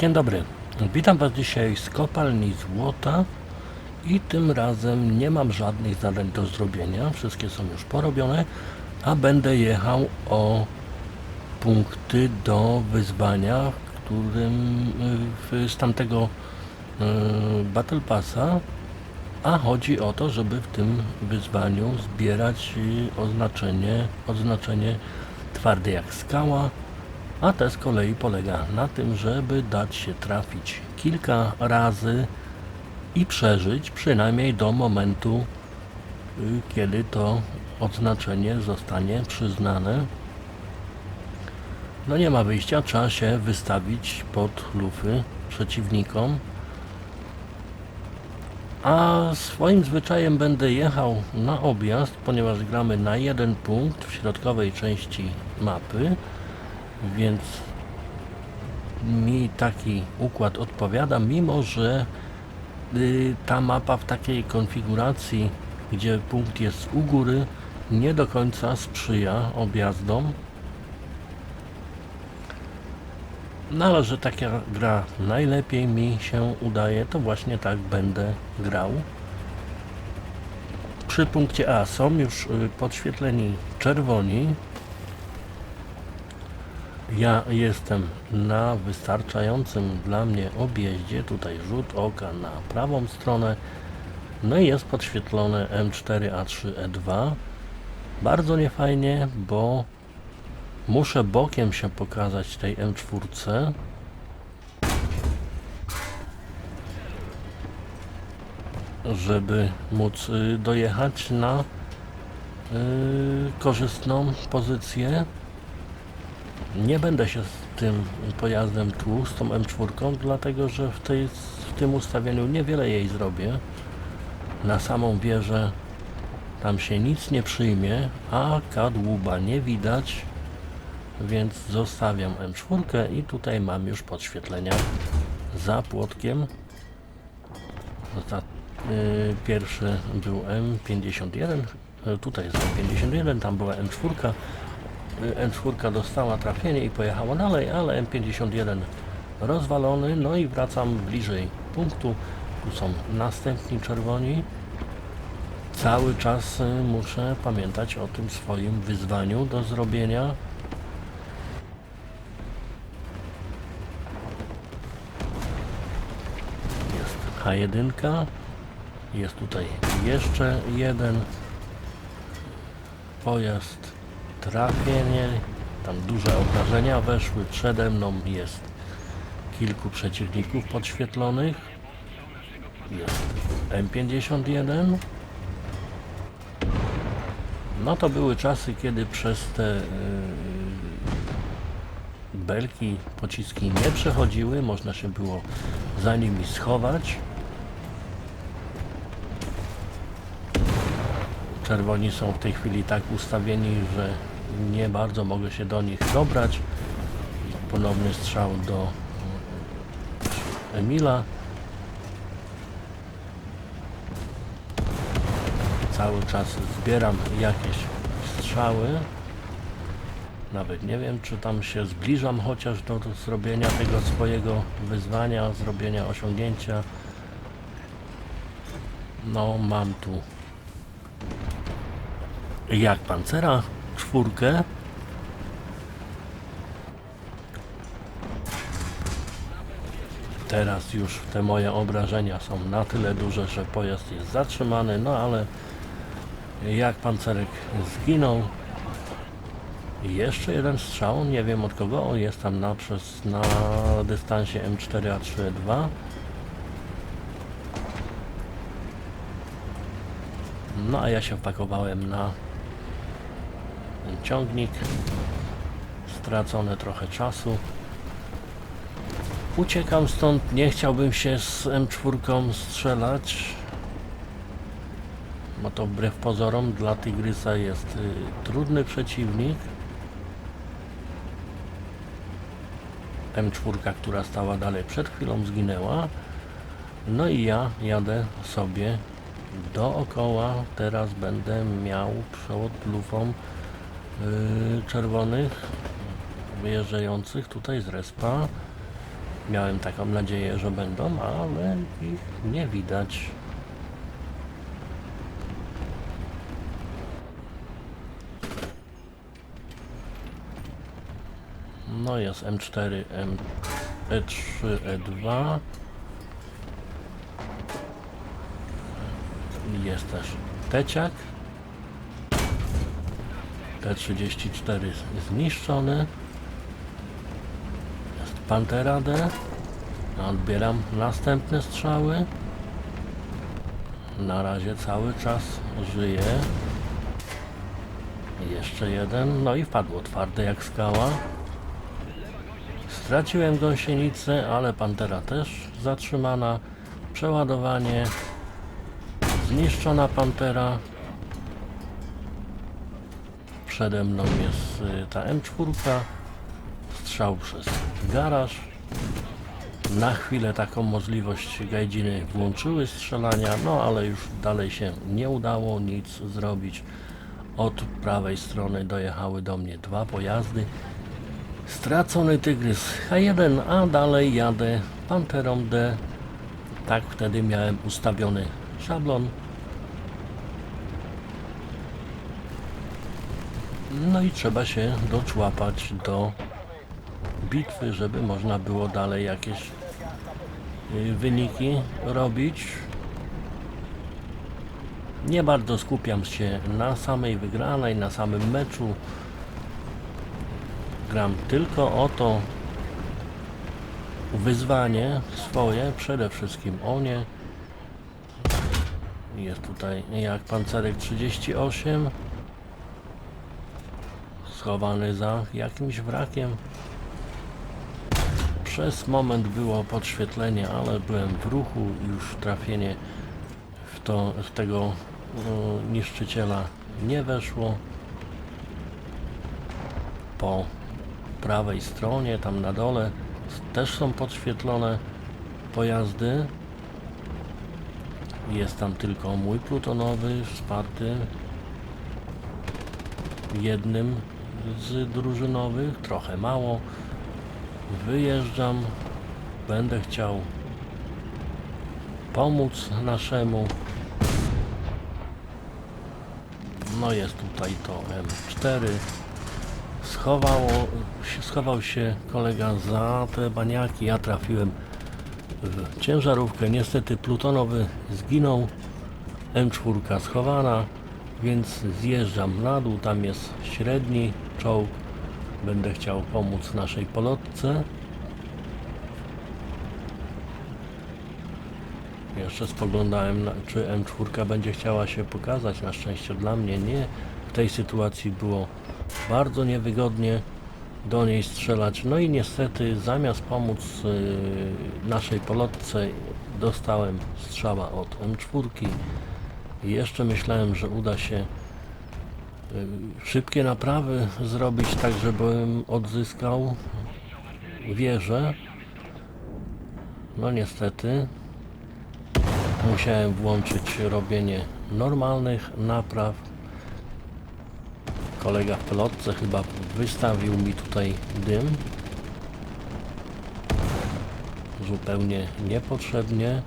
Dzień dobry. Witam Was dzisiaj z kopalni złota i tym razem nie mam żadnych zadań do zrobienia. Wszystkie są już porobione, a będę jechał o punkty do wyzwania, którym y, z tamtego y, Battle Passa, a chodzi o to, żeby w tym wyzwaniu zbierać y, oznaczenie, oznaczenie twarde jak skała, a te z kolei polega na tym, żeby dać się trafić kilka razy i przeżyć przynajmniej do momentu, y, kiedy to odznaczenie zostanie przyznane. No nie ma wyjścia, trzeba się wystawić pod lufy przeciwnikom. A swoim zwyczajem będę jechał na objazd, ponieważ gramy na jeden punkt w środkowej części mapy więc mi taki układ odpowiada, mimo że y, ta mapa w takiej konfiguracji, gdzie punkt jest u góry, nie do końca sprzyja objazdom. No ale że taka gra najlepiej mi się udaje, to właśnie tak będę grał. Przy punkcie A są już y, podświetleni czerwoni, ja jestem na wystarczającym dla mnie objeździe. Tutaj rzut oka na prawą stronę. No i jest podświetlone M4A3E2. Bardzo niefajnie, bo muszę bokiem się pokazać tej M4. żeby móc y, dojechać na y, korzystną pozycję. Nie będę się z tym pojazdem tłuc, z tą M4, dlatego że w, tej, w tym ustawieniu niewiele jej zrobię. Na samą wieżę tam się nic nie przyjmie, a kadłuba nie widać, więc zostawiam M4 i tutaj mam już podświetlenia za płotkiem. Za, y, pierwszy był M51, y, tutaj jest M51, tam była M4, M4 dostała trafienie i pojechała dalej, ale M51 rozwalony, no i wracam bliżej punktu. Tu są następni czerwoni. Cały czas y, muszę pamiętać o tym swoim wyzwaniu do zrobienia. Jest H1. Jest tutaj jeszcze jeden pojazd trafienie. Tam duże obrażenia weszły. Przede mną jest kilku przeciwników podświetlonych. Jest M51. No to były czasy, kiedy przez te yy, belki pociski nie przechodziły. Można się było za nimi schować. Czerwoni są w tej chwili tak ustawieni, że nie bardzo mogę się do nich dobrać. Ponowny strzał do Emila. Cały czas zbieram jakieś strzały. Nawet nie wiem, czy tam się zbliżam chociaż do, do zrobienia tego swojego wyzwania, zrobienia osiągnięcia. No, mam tu jak pancera czwórkę. Teraz już te moje obrażenia są na tyle duże, że pojazd jest zatrzymany, no ale jak pancerek zginął, jeszcze jeden strzał, nie wiem od kogo, on jest tam na, przez, na dystansie M4A3E2. No a ja się wpakowałem na ten ciągnik. Stracone trochę czasu. Uciekam stąd, nie chciałbym się z M4 strzelać. Bo to wbrew pozorom dla Tygrysa jest y, trudny przeciwnik. M4, która stała dalej przed chwilą zginęła. No i ja jadę sobie dookoła. Teraz będę miał przewód lufą czerwonych wyjeżdżających tutaj z respa. Miałem taką nadzieję, że będą, ale ich nie widać. No jest M4, M, E3, E2. Jest też Teciak. T34 zniszczony. Jest Pantera D. Odbieram następne strzały. Na razie cały czas żyje. Jeszcze jeden. No i wpadło twarde jak skała. Straciłem gąsienicę, ale Pantera też zatrzymana. Przeładowanie. Zniszczona Pantera. Przede mną jest y, ta M4. Strzał przez garaż. Na chwilę taką możliwość gajdziny włączyły strzelania, no ale już dalej się nie udało nic zrobić. Od prawej strony dojechały do mnie dwa pojazdy. Stracony Tygrys H1, a dalej jadę Panterą D. Tak wtedy miałem ustawiony szablon. No i trzeba się doczłapać do bitwy, żeby można było dalej jakieś y, wyniki robić. Nie bardzo skupiam się na samej wygranej, na samym meczu. Gram tylko o to wyzwanie swoje, przede wszystkim o nie. Jest tutaj jak pancerek 38 schowany za jakimś wrakiem. Przez moment było podświetlenie, ale byłem w ruchu, już trafienie w, to, w tego e, niszczyciela nie weszło. Po prawej stronie, tam na dole, też są podświetlone pojazdy. Jest tam tylko mój plutonowy wsparty jednym z drużynowych, trochę mało. Wyjeżdżam, będę chciał pomóc naszemu. No jest tutaj to M4. Schowało, schował się kolega za te baniaki, ja trafiłem w ciężarówkę. Niestety plutonowy zginął, M4 schowana, więc zjeżdżam na dół, tam jest średni czołg. Będę chciał pomóc naszej polotce. Jeszcze spoglądałem, czy M4 będzie chciała się pokazać. Na szczęście dla mnie nie. W tej sytuacji było bardzo niewygodnie do niej strzelać. No i niestety zamiast pomóc y, naszej polotce dostałem strzała od M4. I jeszcze myślałem, że uda się y, szybkie naprawy zrobić tak, żebym odzyskał wieżę. No niestety musiałem włączyć robienie normalnych napraw. Kolega w pelotce chyba wystawił mi tutaj dym. Zupełnie niepotrzebnie.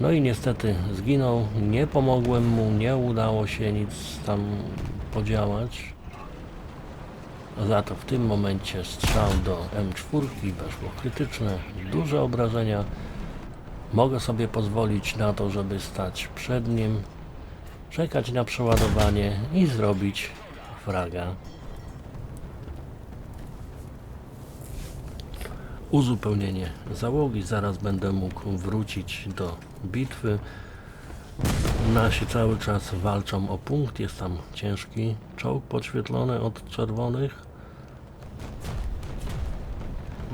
No i niestety zginął. Nie pomogłem mu, nie udało się nic tam podziałać. Za to w tym momencie strzał do M4 weszło krytyczne, duże obrażenia. Mogę sobie pozwolić na to, żeby stać przed nim, czekać na przeładowanie i zrobić fraga. Uzupełnienie załogi, zaraz będę mógł wrócić do bitwy. Nasi cały czas walczą o punkt, jest tam ciężki czołg podświetlony od czerwonych.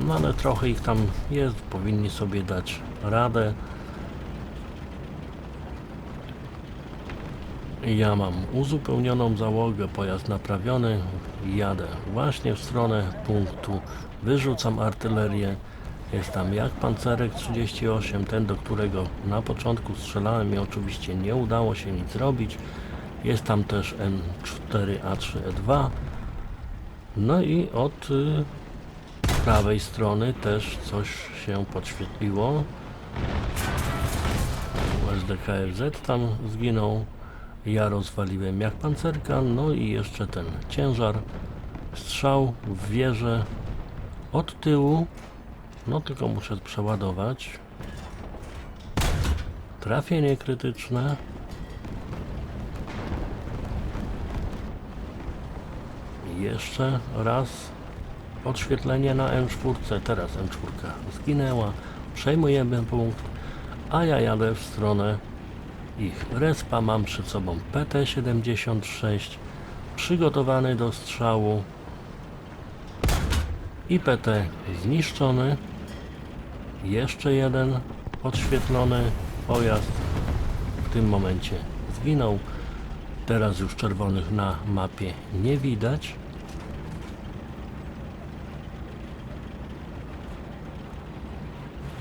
No ale trochę ich tam jest, powinni sobie dać radę. Ja mam uzupełnioną załogę, pojazd naprawiony, jadę właśnie w stronę punktu, wyrzucam artylerię. Jest tam jak pancerek 38, ten do którego na początku strzelałem i oczywiście nie udało się nic zrobić. Jest tam też M4A3E2. No i od y, prawej strony też coś się podświetliło. USDKFZ tam zginął. Ja rozwaliłem jak pancerka, no i jeszcze ten ciężar. Strzał w wieżę od tyłu. No tylko muszę przeładować. Trafienie krytyczne. Jeszcze raz podświetlenie na M4. Teraz M4 zginęła. Przejmujemy punkt, a ja jadę w stronę ich respa. Mam przed sobą PT-76 przygotowany do strzału i PT zniszczony. Jeszcze jeden podświetlony pojazd w tym momencie zginął. Teraz już czerwonych na mapie nie widać.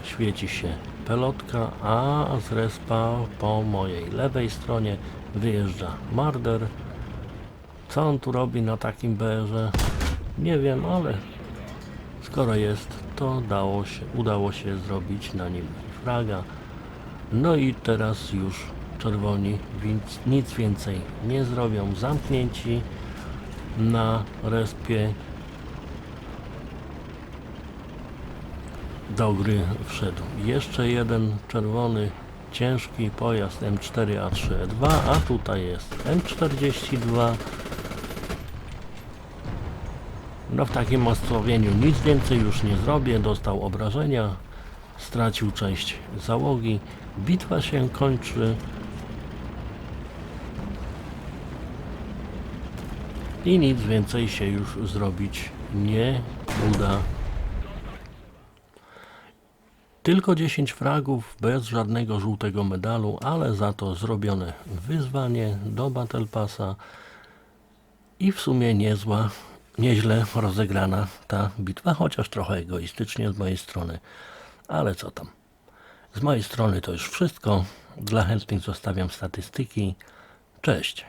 Świeci się pelotka, a z respa po mojej lewej stronie wyjeżdża Marder. Co on tu robi na takim BR-ze? Nie wiem, ale skoro jest, to dało się, udało się zrobić na nim fraga. No i teraz już czerwoni więc nic więcej nie zrobią. Zamknięci na respie do gry wszedł jeszcze jeden czerwony ciężki pojazd M4A3E2, a tutaj jest M42 no w takim ostrowieniu nic więcej już nie zrobię, dostał obrażenia, stracił część załogi, bitwa się kończy. I nic więcej się już zrobić nie uda. Tylko 10 fragów bez żadnego żółtego medalu, ale za to zrobione wyzwanie do Battle Passa i w sumie niezła, nieźle rozegrana ta bitwa, chociaż trochę egoistycznie z mojej strony, ale co tam. Z mojej strony to już wszystko. Dla chętnych zostawiam statystyki. Cześć.